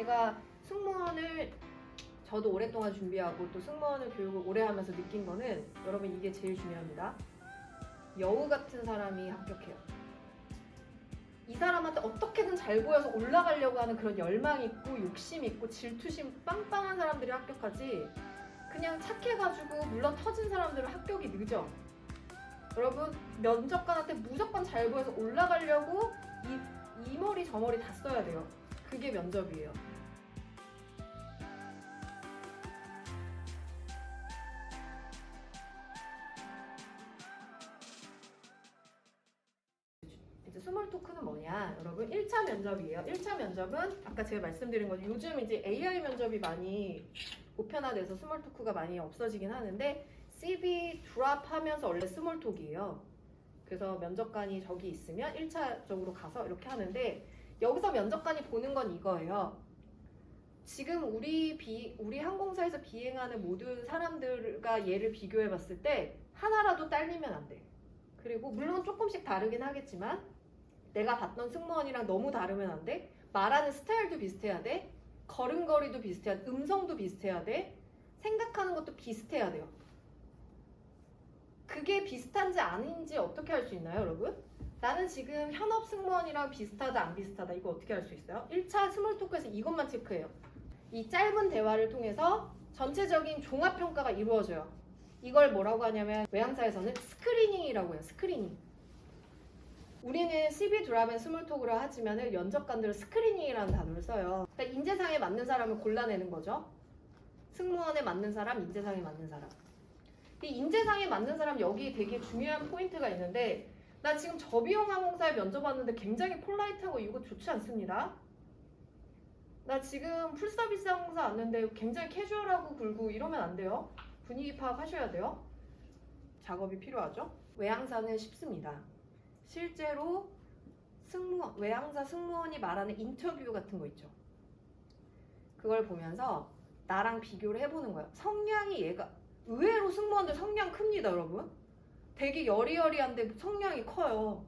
제가 승무원을 저도 오랫동안 준비하고 또 승무원을 교육을 오래 하면서 느낀 거는 여러분 이게 제일 중요합니다. 여우 같은 사람이 합격해요. 이 사람한테 어떻게든 잘 보여서 올라가려고 하는 그런 열망 있고 욕심 있고 질투심 빵빵한 사람들이 합격하지 그냥 착해가지고 물론 터진 사람들은 합격이 늦어. 여러분 면접관한테 무조건 잘 보여서 올라가려고 이, 이 머리 저 머리 다 써야 돼요. 그게 면접이에요. 뭐냐? 여러분 1차 면접이에요. 1차 면접은 아까 제가 말씀드린 거 요즘 이제 AI 면접이 많이 보편화돼서 스몰 토크가 많이 없어지긴 하는데 CV 드랍하면서 원래 스몰 톡이에요. 그래서 면접관이 저기 있으면 1차적으로 가서 이렇게 하는데 여기서 면접관이 보는 건 이거예요. 지금 우리 비 우리 항공사에서 비행하는 모든 사람들과 얘를 비교해 봤을 때 하나라도 딸리면 안 돼. 그리고 물론 조금씩 다르긴 하겠지만 내가 봤던 승무원이랑 너무 다르면 안 돼. 말하는 스타일도 비슷해야 돼. 걸음걸이도 비슷해야 돼. 음성도 비슷해야 돼. 생각하는 것도 비슷해야 돼요. 그게 비슷한지 아닌지 어떻게 할 수 있나요, 여러분? 나는 지금 현업 승무원이랑 비슷하다, 안 비슷하다. 이거 어떻게 할 수 있어요? 1차 스몰 토크에서 이것만 체크해요. 이 짧은 대화를 통해서 전체적인 종합평가가 이루어져요. 이걸 뭐라고 하냐면 외항사에서는 스크리닝이라고 해요. 스크리닝. 우리는 CV 드랍앤 스몰톡으로 하지만은 면접관들은 스크리닝이라는 단어를 써요. 그러니까 인재상에 맞는 사람을 골라내는 거죠. 승무원에 맞는 사람, 인재상에 맞는 사람. 이 인재상에 맞는 사람 여기 되게 중요한 포인트가 있는데 나 지금 저비용 항공사에 면접 왔는데 굉장히 폴라이트하고 이거 좋지 않습니다. 나 지금 풀서비스 항공사 왔는데 굉장히 캐주얼하고 굴고 이러면 안 돼요. 분위기 파악하셔야 돼요. 작업이 필요하죠. 외항사는 쉽습니다. 실제로 승무원, 외항사 승무원이 말하는 인터뷰 같은 거 있죠. 그걸 보면서 나랑 비교를 해보는 거예요. 성량이 얘가 의외로 승무원들 성량 큽니다, 여러분. 되게 여리여리한데 성량이 커요.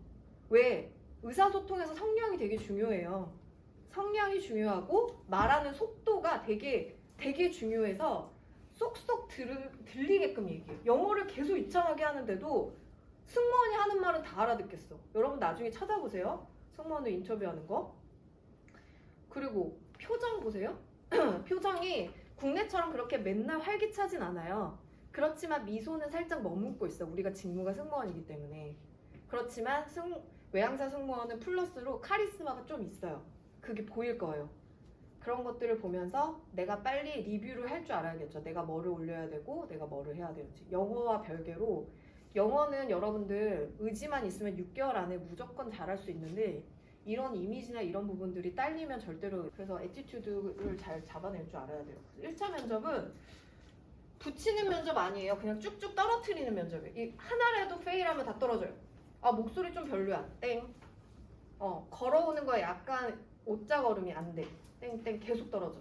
왜? 의사소통에서 성량이 되게 중요해요. 성량이 중요하고 말하는 속도가 되게 되게 중요해서 쏙쏙 들, 들리게끔 얘기해요. 영어를 계속 이창하게 하는데도 승무원이 하는 말은 다 알아듣겠어. 여러분 나중에 찾아보세요. 승무원을 인터뷰하는 거. 그리고 표정 보세요. 표정이 국내처럼 그렇게 맨날 활기차진 않아요. 그렇지만 미소는 살짝 머문고 있어. 우리가 직무가 승무원이기 때문에. 그렇지만 승, 외항사 승무원은 플러스로 카리스마가 좀 있어요. 그게 보일 거예요. 그런 것들을 보면서 내가 빨리 리뷰를 할 줄 알아야겠죠. 내가 뭐를 올려야 되고 내가 뭐를 해야 되는지. 영어와 별개로 영어는 여러분들 의지만 있으면 6개월 안에 무조건 잘할 수 있는데 이런 이미지나 이런 부분들이 딸리면 절대로 그래서 애티튜드를 잘 잡아낼 줄 알아야 돼요. 1차 면접은 붙이는 면접 아니에요. 그냥 쭉쭉 떨어뜨리는 면접이에요. 이 하나라도 페일하면 다 떨어져요. 아 목소리 좀 별로야. 땡. 어 걸어오는 거에 약간 오자 걸음이 안 돼. 땡땡 계속 떨어져.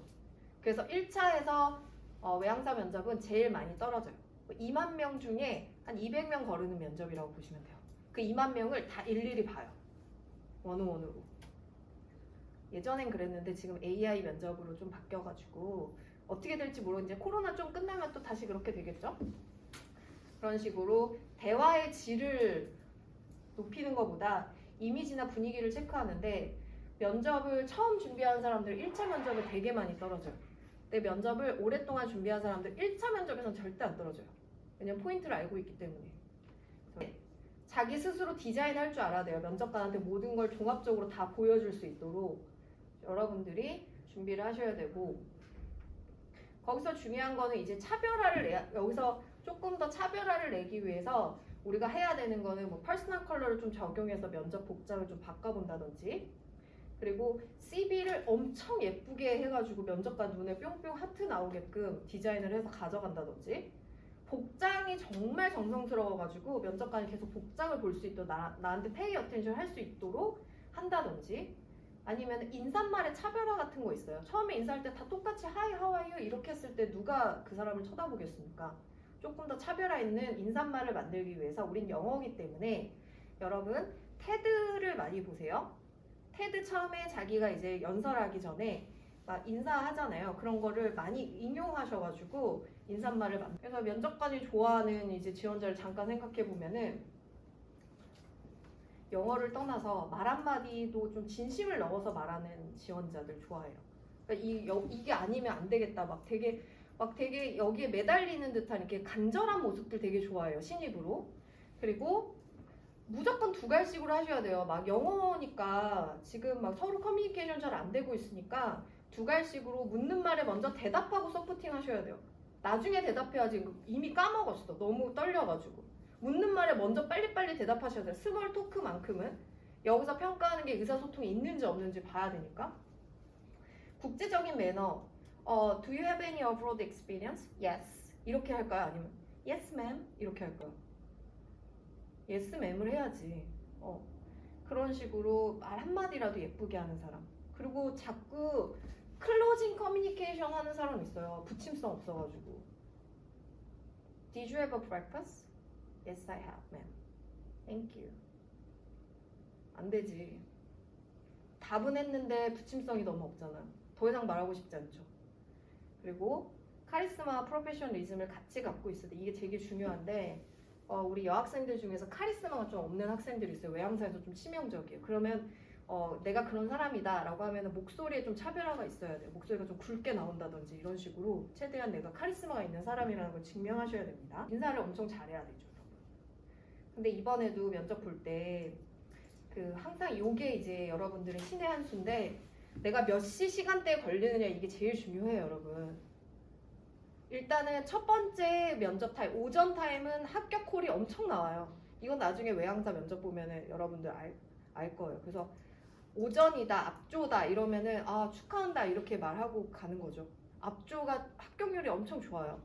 그래서 1차에서 어, 외항사 면접은 제일 많이 떨어져요. 2만 명 중에 한 200명 거르는 면접이라고 보시면 돼요. 그 2만 명을 다 일일이 봐요. 원오원으로. 예전엔 그랬는데 지금 AI 면접으로 좀 바뀌어가지고 어떻게 될지 모르는데 코로나 좀 끝나면 또 다시 그렇게 되겠죠? 그런 식으로 대화의 질을 높이는 것보다 이미지나 분위기를 체크하는데 면접을 처음 준비한 사람들 1차 면접에 되게 많이 떨어져요. 근데 면접을 오랫동안 준비한 사람들 1차 면접에선 절대 안 떨어져요. 왜냐면 포인트를 알고 있기 때문에. 자기 스스로 디자인할 줄 알아야 돼요. 면접관한테 모든 걸 종합적으로 다 보여줄 수 있도록 여러분들이 준비를 하셔야 되고 거기서 중요한 거는 이제 차별화를 내야 여기서 조금 더 차별화를 내기 위해서 우리가 해야 되는 거는 뭐 퍼스널 컬러를 좀 적용해서 면접 복장을 좀 바꿔본다든지 그리고 CV를 엄청 예쁘게 해가지고 면접관 눈에 뿅뿅 하트 나오게끔 디자인을 해서 가져간다든지 복장이 정말 정성스러워가지고 면접관이 계속 복장을 볼 수 있도록 나, 나한테 페이 어텐션 할 수 있도록 한다든지 아니면 인사말의 차별화 같은 거 있어요. 처음에 인사할 때 다 똑같이 하이 하와이유 이렇게 했을 때 누가 그 사람을 쳐다보겠습니까? 조금 더 차별화 있는 인사말을 만들기 위해서 우린 영어이기 때문에 여러분 테드를 많이 보세요. 테드 처음에 자기가 이제 연설하기 전에 막 인사하잖아요. 그런 거를 많이 인용하셔가지고 인사말을 만. 그래서 면접관이 좋아하는 이제 지원자를 잠깐 생각해 보면은 영어를 떠나서 말 한마디도 좀 진심을 넣어서 말하는 지원자들 좋아해요. 그러니까 이 여- 이게 아니면 안 되겠다. 막 되게 막 되게 여기에 매달리는 듯한 이렇게 간절한 모습들 되게 좋아해요. 신입으로. 그리고 무조건 두 갈식으로 하셔야 돼요. 막 영어니까 지금 막 서로 커뮤니케이션 잘 안 되고 있으니까 두 갈식으로 묻는 말에 먼저 대답하고 서포팅 하셔야 돼요. 나중에 대답해야지 이미 까먹었어. 너무 떨려가지고. 묻는 말에 먼저 빨리빨리 대답하셔야 돼요. 스몰 토크만큼은. 여기서 평가하는 게 의사소통이 있는지 없는지 봐야 되니까. 국제적인 매너. 어, do you have any abroad experience? Yes. 이렇게 할까요? 아니면 yes ma'am? 이렇게 할까요? yes ma'am을 해야지. 어. 그런 식으로 말 한마디라도 예쁘게 하는 사람. 그리고 자꾸 클로징 커뮤니케이션 하는 사람 있어요. 붙임성 없어가지고. Did you have a breakfast? Yes, I have, ma'am. Thank you. 안 되지. 답은 했는데 붙임성이 너무 없잖아. 더 이상 말하고 싶지 않죠. 그리고 카리스마와 프로페셔널리즘을 같이 갖고 있을 때 이게 되게 중요한데 어, 우리 여학생들 중에서 카리스마가 좀 없는 학생들이 있어요. 외항사에서 좀 치명적이에요. 그러면 어, 내가 그런 사람이다 라고 하면 목소리에 좀 차별화가 있어야 돼요. 목소리가 좀 굵게 나온다든지 이런 식으로 최대한 내가 카리스마가 있는 사람이라는 걸 증명하셔야 됩니다. 인사를 엄청 잘해야 되죠. 여러분. 근데 이번에도 면접 볼 때 그 항상 요게 이제 여러분들은 신의 한 수인데 내가 몇 시 시간대에 걸리느냐 이게 제일 중요해요, 여러분. 일단은 첫 번째 면접 타임, 오전 타임은 합격 콜이 엄청 나와요. 이건 나중에 외항사 면접 보면은 여러분들 알, 알 거예요. 그래서 오전이다, 앞조다 이러면은 아 축하한다 이렇게 말하고 가는 거죠. 앞조가 합격률이 엄청 좋아요.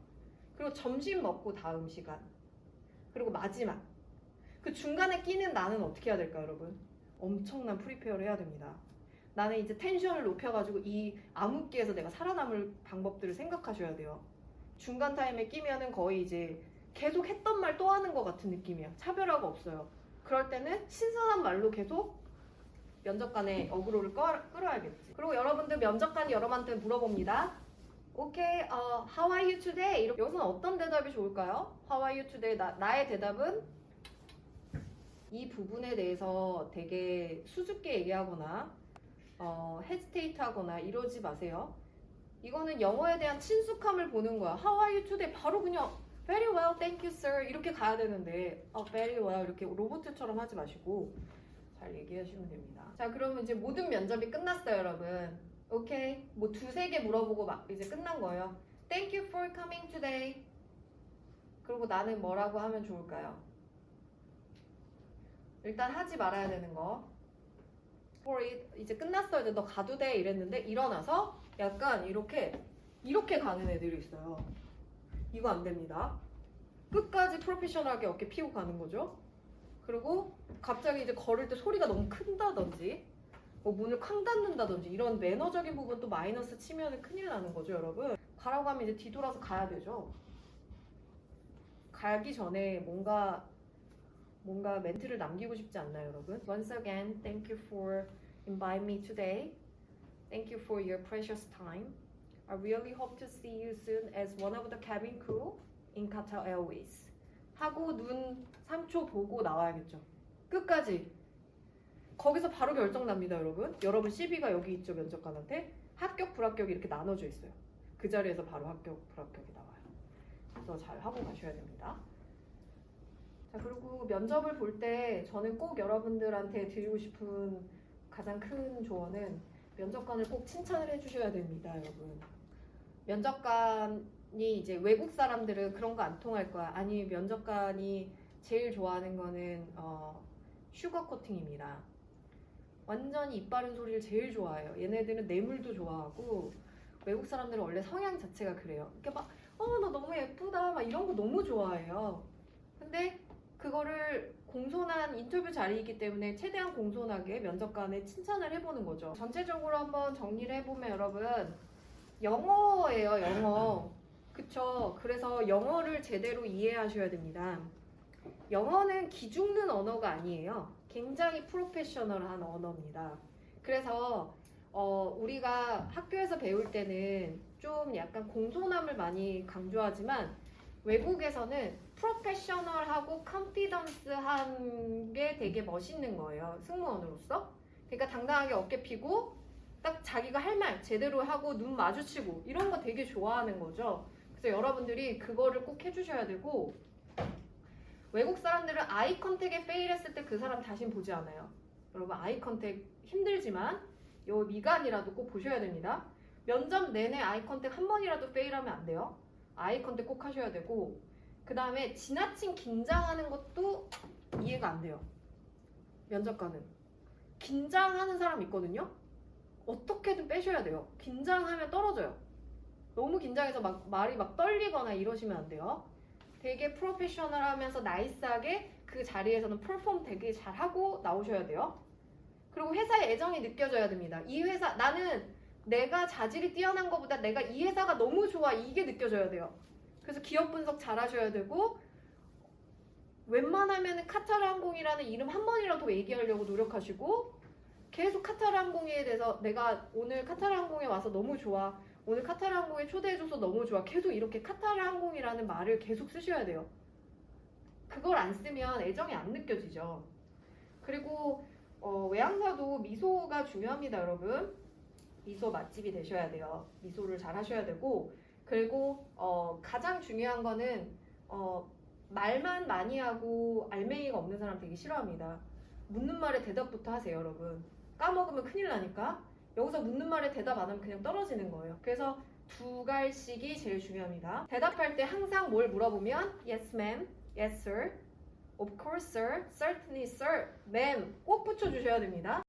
그리고 점심 먹고 다음 시간. 그리고 마지막. 그 중간에 끼는 나는 어떻게 해야 될까요, 여러분? 엄청난 프리페어를 해야 됩니다. 나는 이제 텐션을 높여가지고 이 암흑기에서 내가 살아남을 방법들을 생각하셔야 돼요. 중간 타임에 끼면은 거의 이제 계속 했던 말 또 하는 것 같은 느낌이야. 차별화가 없어요. 그럴 때는 신선한 말로 계속 면접관의 어그로를 끌, 끌어야겠지. 그리고 여러분들 면접관이 여러분한테 물어봅니다. 오케이, 어, how are you today? 여기서는 어떤 대답이 좋을까요? How are you today? 나, 나의 대답은 이 부분에 대해서 되게 수줍게 얘기하거나 어, 헤지테이트 하거나 이러지 마세요. 이거는 영어에 대한 친숙함을 보는 거야. How are you today? 바로 그냥 very well, thank you, sir. 이렇게 가야 되는데 어, very well 이렇게 로봇처럼 하지 마시고 잘 얘기하시면 됩니다. 자, 그러면 이제 모든 면접이 끝났어요, 여러분. 오케이. 뭐 두세 개 물어보고 막 이제 끝난 거예요. Thank you for coming today. 그리고 나는 뭐라고 하면 좋을까요? 일단 하지 말아야 되는 거. for it 이제 끝났어 이제 너 가도 돼 이랬는데 일어나서 약간 이렇게 이렇게 가는 애들이 있어요. 이거 안 됩니다. 끝까지 프로페셔널하게 어깨 피고 가는 거죠. 그리고 갑자기 이제 걸을 때 소리가 너무 큰다든지 뭐 문을 쾅 닫는다든지 이런 매너적인 부분 또 마이너스 치면 큰일 나는 거죠 여러분 가라고 하면 이제 뒤돌아서 가야 되죠 가기 전에 뭔가 뭔가 멘트를 남기고 싶지 않나요 여러분 Once again, thank you for inviting me today Thank you for your precious time I really hope to see you soon as one of the cabin crew in Qatar Airways 하고 눈 3초 보고 나와야겠죠 끝까지 거기서 바로 결정 납니다, 여러분. 여러분 CV가 여기 있죠, 면접관한테. 합격, 불합격이 이렇게 나눠져 있어요. 그 자리에서 바로 합격, 불합격이 나와요. 그래서 잘 하고 가셔야 됩니다. 자, 그리고 면접을 볼 때 저는 꼭 여러분들한테 드리고 싶은 가장 큰 조언은 면접관을 꼭 칭찬을 해주셔야 됩니다, 여러분. 면접관 이 이제 외국 사람들은 그런 거 안 통할 거야. 아니, 면접관이 제일 좋아하는 거는 어, 슈거 코팅입니다. 완전히 이빠른 소리를 제일 좋아해요. 얘네들은 뇌물도 좋아하고 외국 사람들은 원래 성향 자체가 그래요. 이렇게 막 어 너 너무 예쁘다 막 이런 거 너무 좋아해요. 근데 그거를 공손한 인터뷰 자리이기 때문에 최대한 공손하게 면접관에 칭찬을 해보는 거죠. 전체적으로 한번 정리를 해보면 여러분 영어예요, 영어. 그쵸. 그래서 영어를 제대로 이해하셔야 됩니다. 영어는 기죽는 언어가 아니에요. 굉장히 프로페셔널한 언어입니다. 그래서 어, 우리가 학교에서 배울 때는 좀 약간 공손함을 많이 강조하지만 외국에서는 프로페셔널하고 컨피던스한 게 되게 멋있는 거예요. 승무원으로서. 그러니까 당당하게 어깨 피고 딱 자기가 할 말 제대로 하고 눈 마주치고 이런 거 되게 좋아하는 거죠. 그래서 여러분들이 그거를 꼭 해주셔야 되고 외국 사람들은 아이 컨택에 페일했을 때 그 사람 다신 보지 않아요. 여러분 아이 컨택 힘들지만 요 미간이라도 꼭 보셔야 됩니다. 면접 내내 아이 컨택 한 번이라도 페일하면 안 돼요. 아이 컨택 꼭 하셔야 되고 그 다음에 지나친 긴장하는 것도 이해가 안 돼요. 면접관은 긴장하는 사람 있거든요. 어떻게든 빼셔야 돼요. 긴장하면 떨어져요. 너무 긴장해서 막 말이 막 떨리거나 이러시면 안 돼요. 되게 프로페셔널 하면서 나이스하게 그 자리에서는 퍼폼 되게 잘하고 나오셔야 돼요. 그리고 회사에 애정이 느껴져야 됩니다. 이 회사 나는 내가 자질이 뛰어난 것보다 내가 이 회사가 너무 좋아 이게 느껴져야 돼요. 그래서 기업 분석 잘 하셔야 되고 웬만하면 카타르 항공이라는 이름 한 번이라도 얘기하려고 노력하시고 계속 카타르 항공에 대해서 내가 오늘 카타르 항공에 와서 너무 좋아. 오늘 카타르 항공에 초대해줘서 너무 좋아. 계속 이렇게 카타르 항공이라는 말을 계속 쓰셔야 돼요. 그걸 안 쓰면 애정이 안 느껴지죠. 그리고 어, 외항사도 미소가 중요합니다, 여러분. 미소 맛집이 되셔야 돼요. 미소를 잘 하셔야 되고 그리고 어, 가장 중요한 거는 어, 말만 많이 하고 알맹이가 없는 사람 되게 싫어합니다. 묻는 말에 대답부터 하세요, 여러분. 까먹으면 큰일 나니까 여기서 묻는 말에 대답 안 하면 그냥 떨어지는 거예요. 그래서 두 갈씩이 제일 중요합니다. 대답할 때 항상 뭘 물어보면 yes ma'am, yes sir, of course sir, certainly sir, ma'am 꼭 붙여주셔야 됩니다.